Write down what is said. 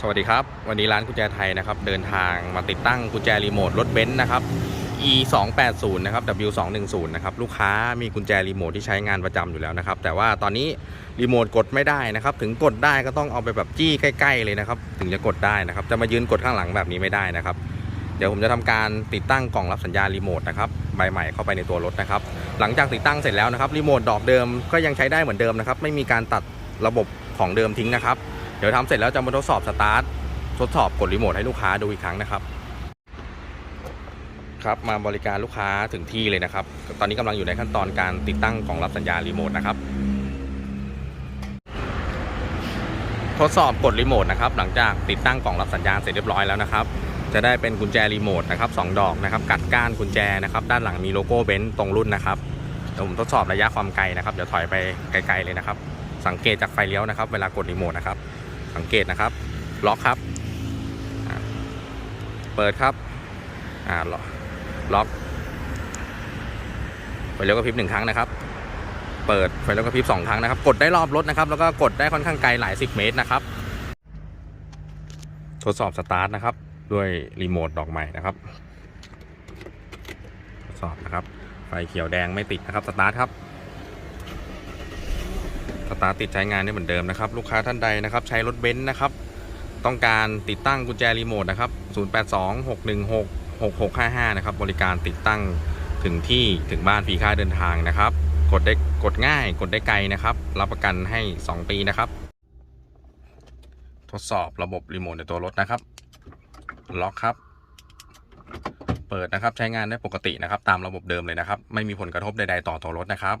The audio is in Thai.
สวัสดีครับ วันนี้ร้านกุญแจไทยนะครับ เดินทางมาติดตั้งกุญแจรีโมทรถเบนซ์นะครับ e 2 8 0นะครับ w 2 1 0นะครับ ลูกค้ามีกุญแจรีโมทที่ใช้งานประจำอยู่แล้วนะครับ แต่ว่าตอนนี้รีโมทกดไม่ได้นะครับ ถึงกดได้ก็ต้องเอาไปแบบจี้ใกล้ ๆ เลยนะครับ ถึงจะกดได้นะครับ จะมายืนกดข้างหลังแบบนี้ไม่ได้นะครับ เดี๋ยวผมจะทำการติดตั้งกล่องรับสัญญาณรีโมทนะครับ ใบใหม่เข้าไปในตัวรถนะครับ หลังจากติดตั้งเสร็จแล้วนะครับ รีโมทดอกเดิมก็ยังใช้ได้เหมือนเดิมนะครับ ไม่มีการตัดระบบของเดิมทิ้งนะครับ ดี๋ยวทำเสร็จแล้วจะมาทดสอบสตาร์ททดสอบกดรีโมทให้ลูกค้าดูอีกครั้งนะครับ ครับมาบริการลูกค้าถึงที่เลยนะครับ ตอนนี้กำลังอยู่ในขั้นตอนการติดตั้งกล่องรับสัญญาณรีโมทนะครับทดสอบกดรีโมทนะครับหลังจากติดตั้งกล่องรับสัญญาณเสร็จเรียบร้อยแล้วนะครับจะได้เป็นกุญแจรีโมทนะครับสองดอกนะครับกัดก้านกุญแจนะครับด้านหลังมีโลโก้เบนซ์ตรงรุ่นนะครับเดี๋ยวผมทดสอบระยะความไกลนะครับเดี๋ยวถอยไปไกลๆเลยนะครับ สังเกตจากไฟเลี้ยวนะครับ เวลากดรีโมทนะครับ สังเกตนะครับ ล็อกครับ เปิดครับ อ่าล็อกล็อกไฟเลี้ยวกระพริบหนึ่งครั้งนะครับ เปิดไฟเลี้ยวกระพริบสองครั้งนะครับ กดได้รอบรถนะครับ แล้วก็กดได้ค่อนข้างไกลหลายสิบเมตรนะครับ ทดสอบสตาร์ทนะครับ ด้วยรีโมทดอกใหม่นะครับทดสอบนะครับ ไฟเขียวแดงไม่ติดนะครับ สตาร์ทครับ สตาร์ติดใช้งานได้เหมือนเดิมนะครับ ลูกค้าท่านใดนะครับ ใช้รถเบนซ์นะครับ ต้องการติดตั้งกุญแจรีโมทนะครับ 0826166655 นะครับ บริการติดตั้งถึงที่ถึงบ้านฟรีค่าเดินทางนะครับ กดได้กดง่าย กดได้ไกลนะครับ รับประกันให้ 2 ปีนะครับ ทดสอบระบบรีโมทในตัวรถนะครับ ล็อกครับเปิดนะครับใช้งานได้ปกตินะครับ ตามระบบเดิมเลยนะครับ ไม่มีผลกระทบใด ๆ ต่อตัวรถนะครับ